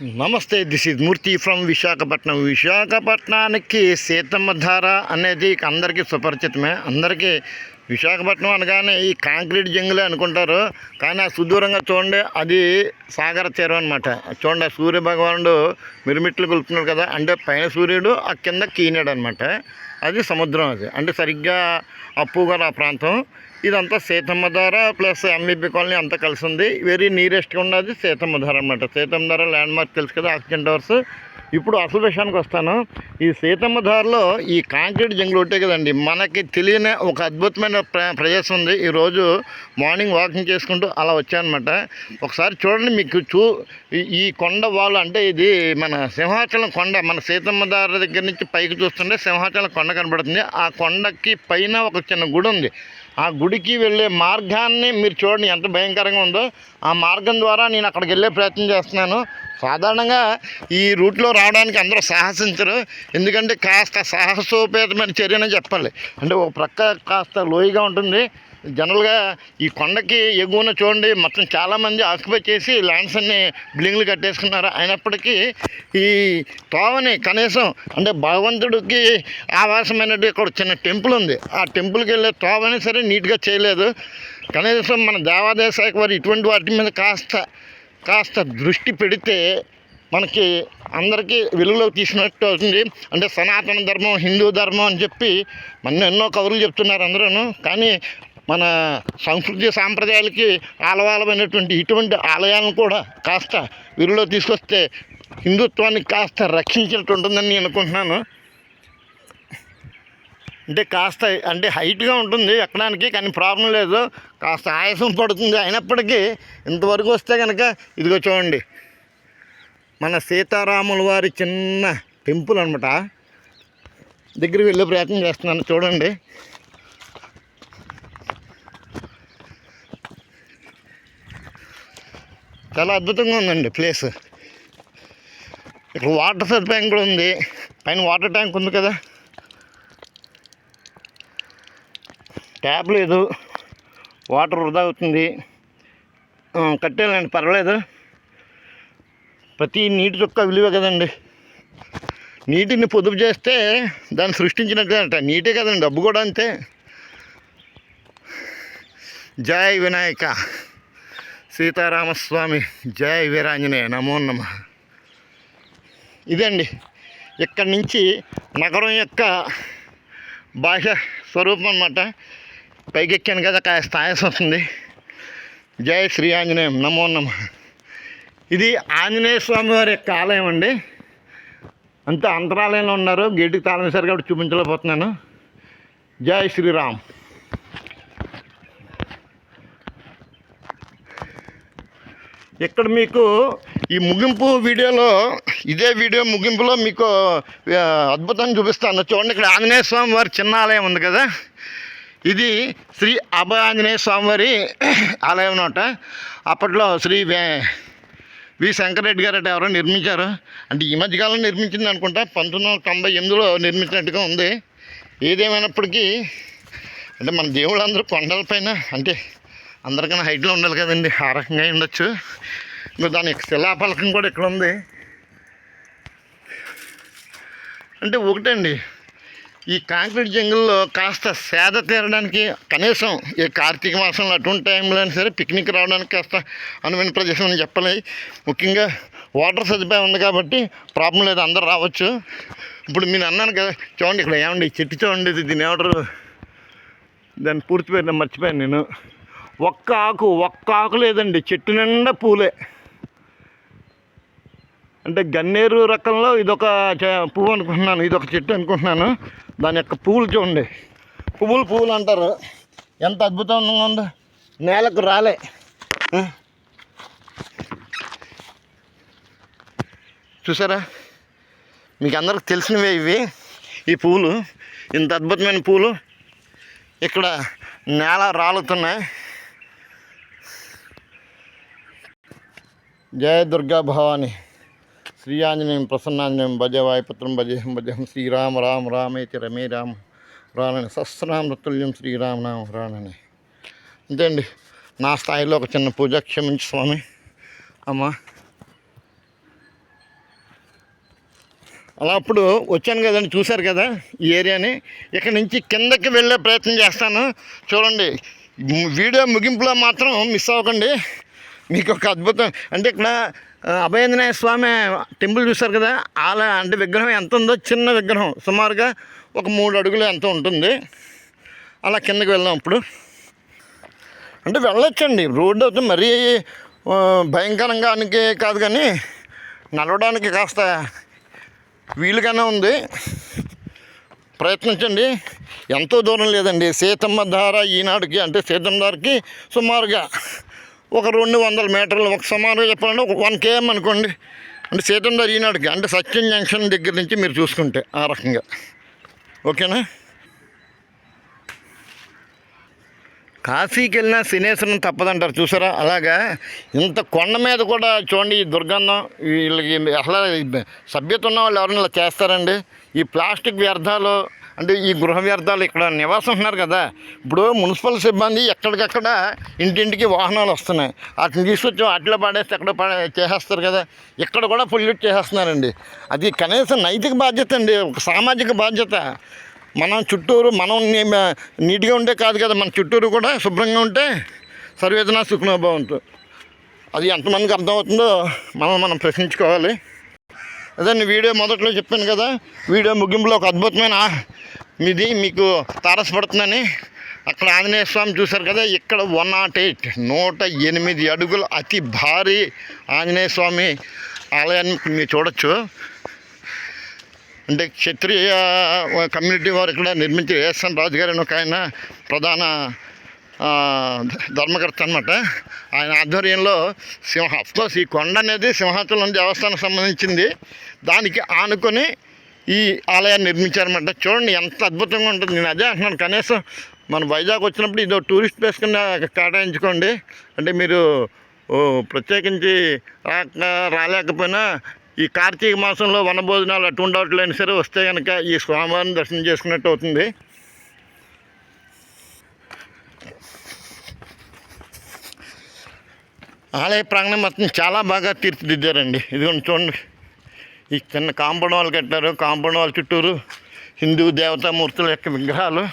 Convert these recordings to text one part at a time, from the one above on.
నమస్తే this is Murthy from Visakhapatnam. విశాఖపట్నానికి సీతమ్మ ధార అనేది అందరికీ సుపరిచితమే. అందరికీ విశాఖపట్నం అనగానే ఈ కాంక్రీట్ జంగులే అనుకుంటారు. కానీ ఆ సుదూరంగా చూడండి అది సాగర తీరం అనమాట చూడండి ఆ సూర్య భగవానుడు మిరుమిట్లు కొలుపుతున్నాడు కదా అంటే పైన సూర్యుడు ఆ కింద కీనాడు అనమాట అది సముద్రం అది. అంటే సరిగ్గా అప్పుగా ఆ ప్రాంతం. ఇదంతా సీతమ్మ ధార ప్లస్ ఎంబీపీ కాలనీ అంతా కలిసి ఉంది వెరీ నీరెస్ట్గా ఉన్నది సీతమ్మ ధార అనమాట సీతమ్మ ధార ల్యాండ్ మార్క్ తెలుసు కదా ఆక్సిజన్ టవర్స్. ఇప్పుడు అసలు విషయానికి వస్తాను. ఈ సీతమ్మ ధారలో ఈ కాంక్రీట్ జంగులు ఒకటే కదండి. మనకి తెలియని ఒక అద్భుతమైన ప్ర ప్రదేశం ఉంది. ఈరోజు మార్నింగ్ వాకింగ్ చేసుకుంటూ అలా వచ్చానమాట ఒకసారి చూడండి మీకు చూ ఈ- ఈ కొండ వాళ్ళు అంటే ఇది మన సింహాచలం కొండ. మన సీతమ్మ ధార దగ్గర నుంచి పైకి చూస్తుంటే సింహాచలం కొండ కనబడుతుంది. ఆ కొండకి పైన ఒక చిన్న గుడి ఉంది. ఆ గుడికి వెళ్ళే మార్గాన్ని మీరు చూడండి ఎంత భయంకరంగా ఉందో. ఆ మార్గం ద్వారా నేను అక్కడికి వెళ్ళే ప్రయత్నం చేస్తున్నాను. సాధారణంగా ఈ రూట్లో రావడానికి అందరూ సాహసించరు. ఎందుకంటే కాస్త సాహసోపేతమైన చర్యనే చెప్పాలి. అంటే ఒక ప్రక్క కాస్త లోయగా ఉంటుంది. జనరల్గా ఈ కొండకి ఎగువన చూడండి మొత్తం చాలామంది ఆక్యుపై చేసి ల్యాండ్స్ అన్ని బిల్డింగ్లు కట్టేసుకున్నారు. అయినప్పటికీ ఈ తోవని కనీసం అంటే భగవంతుడికి ఆవాసమైనట్టు ఇక్కడ చిన్న టెంపుల్ ఉంది. ఆ టెంపుల్కి వెళ్ళే తోవని సరే నీట్గా చేయలేదు. కనీసం మన దేవాదాయ శాఖ వారు ఇటువంటి వాటి మీద కాస్త కాస్త దృష్టి పెడితే మనకి అందరికీ వెలుగులోకి తీసినట్టు అవుతుంది. అంటే సనాతన ధర్మం హిందూ ధర్మం అని చెప్పి మన ఎన్నో కవులు చెప్తున్నారు అందరూ కానీ మన సంస్కృతి సాంప్రదాయాలకి ఆలవాలమైనటువంటి ఇటువంటి ఆలయాలను కూడా కాస్త వీరిలో తీసుకొస్తే హిందుత్వాన్ని కాస్త రక్షించినట్టు ఉంటుందని నేను అనుకుంటున్నాను. అంటే కాస్త అంటే హైట్గా ఉంటుంది ఎక్కడానికి కానీ ప్రాబ్లం లేదు. కాస్త ఆయాసం పడుతుంది అయినప్పటికీ ఇంతవరకు వస్తే కనుక ఇదిగో చూడండి. మన సీతారాముల వారి చిన్న టెంపుల్ అనమాట దగ్గరికి వెళ్ళే ప్రయత్నం చేస్తున్నాను. చూడండి. చాలా అద్భుతంగా ఉందండి ప్లేస్. ఇక్కడ వాటర్ సదుపాయం కూడా ఉంది. పైన వాటర్ ట్యాంక్ ఉంది కదా. ట్యాప్ లేదు. వాటర్ వృధా అవుతుంది. కట్టేయాలండి పర్వాలేదు. ప్రతి నీటి చొక్క విలువ కదండి. నీటిని పొదుపు చేస్తే దాన్ని సృష్టించినట్టే అంట. నీటే కదండి డబ్బు కూడా అంతే. జై వినాయక. సీతారామస్వామి జై వీరాంజనేయ నమో నమ. ఇదండి ఇక్కడి నుంచి నగరం యొక్క భాష స్వరూపం అనమాట పైకెక్కాను కదా కాస్త ఆయాసం వస్తుంది. జై శ్రీ ఆంజనేయం నమో నమ. ఇది ఆంజనేయ స్వామి వారి యొక్క ఆలయం అండి. అంతా అంతరాలయంలో ఉన్నారు. గేటుకి తాళం సరిగా కాబట్టి చూపించలేకపోతున్నాను. జై శ్రీరామ్. ఇక్కడ మీకు ఈ ముగింపు వీడియోలో ఇదే వీడియో ముగింపులో మీకు ఆ, అద్భుతంగా చూపిస్తాను. చూడండి ఇక్కడ ఆంజనేయ స్వామి వారి చిన్న ఆలయం ఉంది కదా? ఇది శ్రీ అభ ఆంజనేయ స్వామి వారి ఆలయం అనమాట అప్పట్లో శ్రీ వే- వి శంకరెడ్డి గారు అంటే ఎవరో నిర్మించారు. అంటే ఈ మధ్యకాలం నిర్మించింది అనుకుంటా పంతొమ్మిది వందల తొంభై ఎనిమిదిలో నిర్మించినట్టుగా ఉంది. ఏదేమైనప్పటికీ అంటే మన దేవుళ్ళందరూ కొండలపైన అంటే అందరికన్నా హైట్లో ఉండాలి కదండి. ఆ రకంగా ఉండొచ్చు. ఇంకా దాని శిలాఫలకం కూడా ఇక్కడ ఉంది. అంటే ఒకటండి ఈ కాంక్రీట్ జంగుల్లో కాస్త సేద తీరడానికి కనీసం ఈ కార్తీక మాసంలో అటువంటి టైంలో అయినా సరే పిక్నిక్ రావడానికి కాస్త అనువైన ప్రదేశం అని చెప్పాలి. ముఖ్యంగా వాటర్ సదుపాయం ఉంది కాబట్టి ప్రాబ్లం లేదు అందరు రావచ్చు. ఇప్పుడు నేను అన్నాను కదా చూడండి ఇక్కడ ఏమండి చెట్టు చూడండి ఇది దీని ఏమంటారు? దాన్ని పూర్తి పేరు మర్చిపోయాను నేను. ఒక్క ఆకు ఒక్క ఆకు లేదండి. చెట్టు నిండా పూలే. అంటే గన్నేరు రకంలో ఇదొక చ- పువ్వు అనుకుంటున్నాను. ఇదొక చెట్టు అనుకుంటున్నాను. దాని యొక్క పువ్వులు చూడండి. పువ్వులు పువ్వులు అంటారు. ఎంత అద్భుతంగా ఉందో. నేలకు రాలే. చూసారా? మీకు అందరికి తెలిసినవే ఇవి. ఈ పువ్వులు ఇంత అద్భుతమైన పూలు. ఇక్కడ నేల రాలుతున్నాయి. జయ దుర్గా భవాని. శ్రీ ఆంజనేయం ప్రసన్నాంజనేయం భజ వాయుపుత్రం భజేహం భజహం శ్రీరామ రామ రామేతి రమే రామ రాణని సహస్రనామ తుల్యం శ్రీరామనామ రాణని అంతే అండి. నా స్థాయిలో ఒక చిన్న పూజ క్షమించి స్వామి. అమ్మ. అలా అప్పుడు వచ్చాను కదండి చూశారు కదా ఈ ఏరియాని. ఇక్కడ నుంచి కిందకి వెళ్ళే ప్రయత్నం చేస్తాను. చూడండి వీడియో ముగింపులో మాత్రం మిస్ అవ్వకండి. మీకు ఒక అద్భుతం. అంటే ఇక్కడ ఆ, స్వామి టెంపుల్ చూశారు కదా అలా అంటే విగ్రహం ఎంత ఉందో చిన్న విగ్రహం. సుమారుగా ఒక మూడు అడుగులు ఎంత ఉంటుంది. అలా కిందకి వెళ్దాం ఇప్పుడు. అంటే వెళ్ళొచ్చండి. రోడ్డు అయితే మరీ భయంకరంగా అనికి కాదు కానీ నడవడానికి కాస్త వీలుగానే ఉంది. ప్రయత్నించండి. ఎంతో దూరం లేదండి. సీతమ్మ ధార ఈనాడుకి అంటే సీతమ్మ ధారకి సుమారుగా ఒక రెండు వందల మీటర్లు ఒక సుమారుగా చెప్పాలంటే ఒక వన్ కేఎం అనుకోండి. అంటే సీతమ్మ ధార ఈనాడుకి అంటే సత్యం జంక్షన్ దగ్గర నుంచి మీరు చూసుకుంటే ఆ రకంగా. ఓకేనా? కాశీకి వెళ్ళినా సినేశ్వరం తప్పదంటారు చూసారా? అలాగా ఇంత కొండ మీద కూడా చూడండి ఈ దుర్గంధం వీళ్ళకి అసలు సభ్యత ఉన్న వాళ్ళు ఎవరైనా ఇలా చేస్తారండి? ఈ ప్లాస్టిక్ వ్యర్థాలు అంటే ఈ గృహ వ్యర్థాలు ఇక్కడ నివాసం ఉన్నారు కదా. ఇప్పుడు మున్సిపల్ సిబ్బంది ఎక్కడికక్కడ ఇంటింటికి వాహనాలు వస్తున్నాయి. వాటిని తీసుకొచ్చి వాటిలో పడేస్తే ఎక్కడ పడే చేసేస్తారు కదా. ఇక్కడ కూడా పొల్యూట్ చేసేస్తున్నారండి. అది కనీసం నైతిక బాధ్యత అండి. ఒక సామాజిక బాధ్యత. మనం చుట్టూరు మనం నీట్గా ఉంటే కాదు కదా. మన చుట్టూరు కూడా శుభ్రంగా ఉంటే సర్వేదన సుఖనోభవంతు. అది ఎంతమందికి అర్థమవుతుందో మనం మనం ప్రశ్నించుకోవాలి. అదే నేను వీడియో మొదట్లో చెప్పాను కదా వీడియో ముగింపులో ఒక అద్భుతమైన మీది మీకు తారసపడుతుందని అక్కడ ఆంజనేయ స్వామి చూశారు కదా ఇక్కడ వన్ నాట్ ఎయిట్ నూట ఎనిమిది అడుగుల అతి భారీ ఆంజనేయ స్వామి ఆలయాన్ని మీరు చూడొచ్చు. అంటే క్షత్రియ కమ్యూనిటీ వారు ఇక్కడ నిర్మించి ఎస్ఎన్ రాజు గారు ఒక ఆయన ప్రధాన ధర్మకర్త అనమాట ఆయన ఆధ్వర్యంలో సింహ అఫ్కోర్స్ ఈ కొండ అనేది సింహాచలం దేవస్థానం సంబంధించింది. దానికి ఆనుకొని ఈ ఆలయాన్ని నిర్మించారన్నమాట. చూడండి ఎంత అద్భుతంగా ఉంటుంది. నేను అదే అంటున్నాను. కనీసం మన వైజాగ్ వచ్చినప్పుడు ఇదో టూరిస్ట్ ప్లేస్ కింద కేటాయించుకోండి. అంటే మీరు ప్రత్యేకించి రాక రాలేకపోయినా ఈ కార్తీక మాసంలో వనభోజనాలు అటువంటి వాటిలైనా సరే వస్తే కనుక ఈ స్వామివారిని దర్శనం చేసుకున్నట్టు అవుతుంది. ఆలయ ప్రాంగణం మొత్తం చాలా బాగా తీర్చిదిద్దారండి. ఇదిగోండి చూడండి. ఈ చిన్న కాంపౌండ్ వాళ్ళు కట్టారు. కాంపౌండ్ వాళ్ళ చుట్టూరు హిందూ దేవతామూర్తుల యొక్క విగ్రహాలు.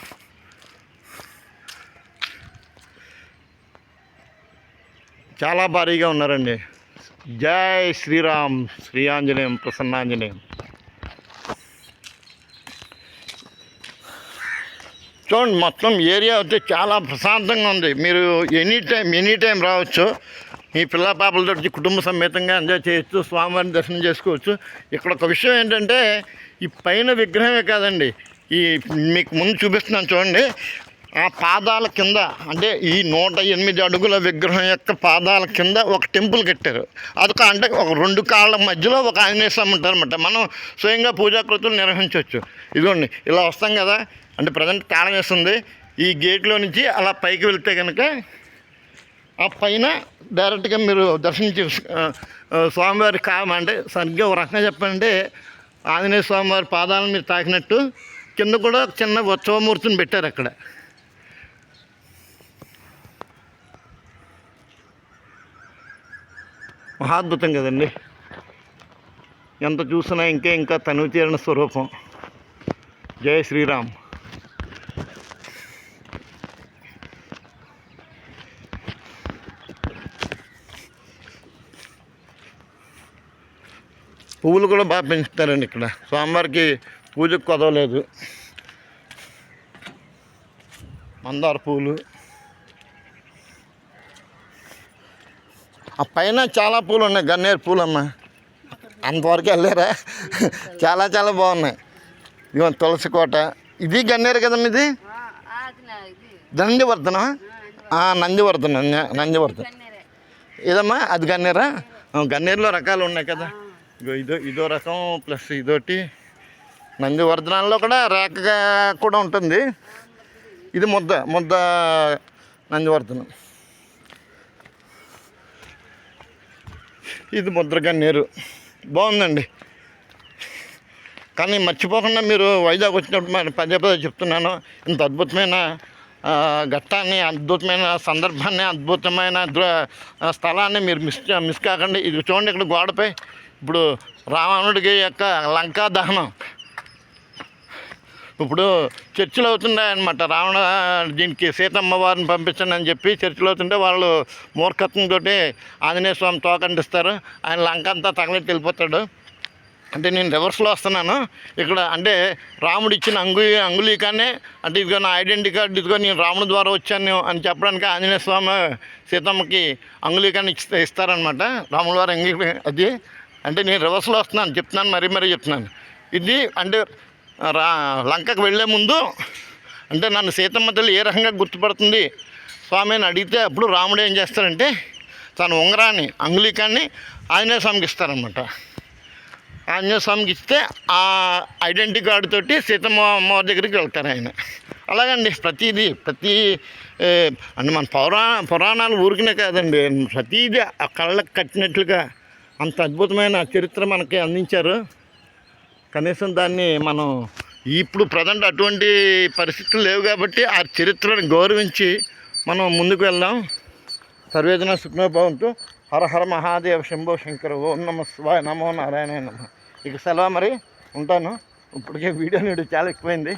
చాలా భారీగా ఉన్నారండి. జై శ్రీరామ్. శ్రీ ఆంజనేయం ప్రసన్నాంజనేయం. చూడండి మొత్తం ఏరియా అయితే చాలా ప్రశాంతంగా ఉంది. మీరు ఎనీ టైం ఎనీ టైం రావచ్చు. ఈ పిల్ల పాపలతో కుటుంబ సమేతంగా ఎంజాయ్ చేయొచ్చు స్వామివారిని దర్శనం చేసుకోవచ్చు. ఇక్కడ ఒక విషయం ఏంటంటే ఈ పైన విగ్రహమే కాదండి ఈ మీకు ముందు చూపిస్తున్నాను చూడండి. ఆ పాదాల కింద అంటే ఈ నూట ఎనిమిది అడుగుల విగ్రహం యొక్క పాదాల కింద ఒక టెంపుల్ కట్టారు. అదొక అంటే ఒక రెండు కాళ్ళ మధ్యలో ఒక ఆంజనేయ స్వామి ఉంటారన్నమాట. మనం స్వయంగా పూజాకృతులు నిర్వహించవచ్చు. ఇదిగోండి ఇలా వస్తాం కదా. అంటే ప్రజెంట్ తాళం వేస్తుంది. ఈ గేట్లో నుంచి అలా పైకి వెళ్తే కనుక ఆ పైన డైరెక్ట్గా మీరు దర్శనం చేసు స్వామివారి కామంటే సరిగ్గా ఒక రకంగా చెప్పండి ఆంజనేయ స్వామివారి పాదాలను మీరు తాకినట్టు కింద కూడా ఒక చిన్న ఉత్సవమూర్తిని పెట్టారు అక్కడ. మహాద్భుతం కదండి. ఎంత చూసినా ఇంకా ఇంకా తనువు తీరిన స్వరూపం. జయ శ్రీరామ్. పువ్వులు కూడా బాగా పెంచుతారండి ఇక్కడ. స్వామివారికి పూజకు కొదవలేదు. మందార పువ్వులు. ఆ పైన చాలా పూలు ఉన్నాయి. గన్నేరు పూలు అమ్మ. అంతవరకు వెళ్ళారా? చాలా చాలా బాగున్నాయి. ఇవన్న తులసి కోట. ఇది గన్నేరు కదమ్మా ఇది నందివర్ధనం. నందివర్ధన నందివర్ధన. ఇదమ్మా అది గన్నేరా? గన్నేరులో రకాలు ఉన్నాయి కదా. ఇగో ఇదో ఇదో రకం ప్లస్ ఇదోటి నందివర్ధనాల్లో కూడా రేఖగా కూడా ఉంటుంది. ఇది ముద్ద ముద్ద నందివర్ధనం. ఇది ముద్రగా గన్నేరు బాగుందండి. కానీ మర్చిపోకుండా మీరు వైజాగ్ వచ్చినప్పుడు మరి పదే పదే చెప్తున్నాను. ఇంత అద్భుతమైన ఘట్టాన్ని అద్భుతమైన సందర్భాన్ని అద్భుతమైన స్థలాన్ని మీరు మిస్ మిస్ కాకండి. ఇది చూడండి ఇక్కడ గోడపై ఇప్పుడు రావణుడికి యొక్క లంకా దహనం. ఇప్పుడు చర్చలు అవుతున్నాయన్నమాట. రావణ దీనికి సీతమ్మ వారిని పంపించండి అని చెప్పి చర్చలు అవుతుంటే వాళ్ళు మూర్ఖత్వంతో ఆంజనేయ స్వామి తోకండిస్తారు ఆయన లంక అంతా తగలెట్టి వెళ్ళిపోతాడు. అంటే నేను రివర్స్లో వస్తున్నాను. ఇక్కడ అంటే రాముడు ఇచ్చిన అంగు అంగులీకానే అంటే ఇదిగో నా ఐడెంటిటీ కార్డు ఇదిగో నేను రాముడి ద్వారా వచ్చాను అని చెప్పడానికి ఆంజనేయ స్వామి సీతమ్మకి అంగుళీకాన్ని ఇస్తారనమాట రాముడి వారి అంగీ అది అంటే నేను రివర్స్లో వస్తున్నాను చెప్తున్నాను మరీ మరీ చెప్తున్నాను. ఇది అంటే రా లంకకు వెళ్ళే ముందు అంటే నన్ను సీతమ్మ తల్లి ఏ రకంగా గుర్తుపడుతుంది? స్వామి అని అడిగితే అప్పుడు రాముడు ఏం చేస్తారంటే తన ఉంగరాన్ని అంగుళీకాన్ని ఆంజనేయ స్వామికి ఇస్తారనమాట ఆంజనేయ స్వామికి ఇస్తే ఆ ఐడెంటిటీ కార్డు తోటి సీతమ్మ అమ్మవారి దగ్గరికి వెళ్తారు ఆయన. అలాగండి ప్రతిదీ ప్రతి అంటే మన పౌరా పురాణాలు ఊరికినే కాదండి. ప్రతిదీ ఆ కళ్ళకు కట్టినట్లుగా అంత అద్భుతమైన చరిత్ర మనకి అందించారు. కనీసం దాన్ని మనం ఇప్పుడు ప్రజెంట్ అటువంటి పరిస్థితులు లేవు కాబట్టి ఆ చరిత్రను గౌరవించి మనం ముందుకు వెళ్దాం. సర్వేదన సుఖ్నభవంతు హర హర మహాదేవ శంభో శంకర. ఓం నమ శివాయ నమో నారాయణ నమ. ఇక సెలవు మరి. ఉంటాను. ఇప్పటికే వీడియో నీడు చాలా ఎక్కువైంది.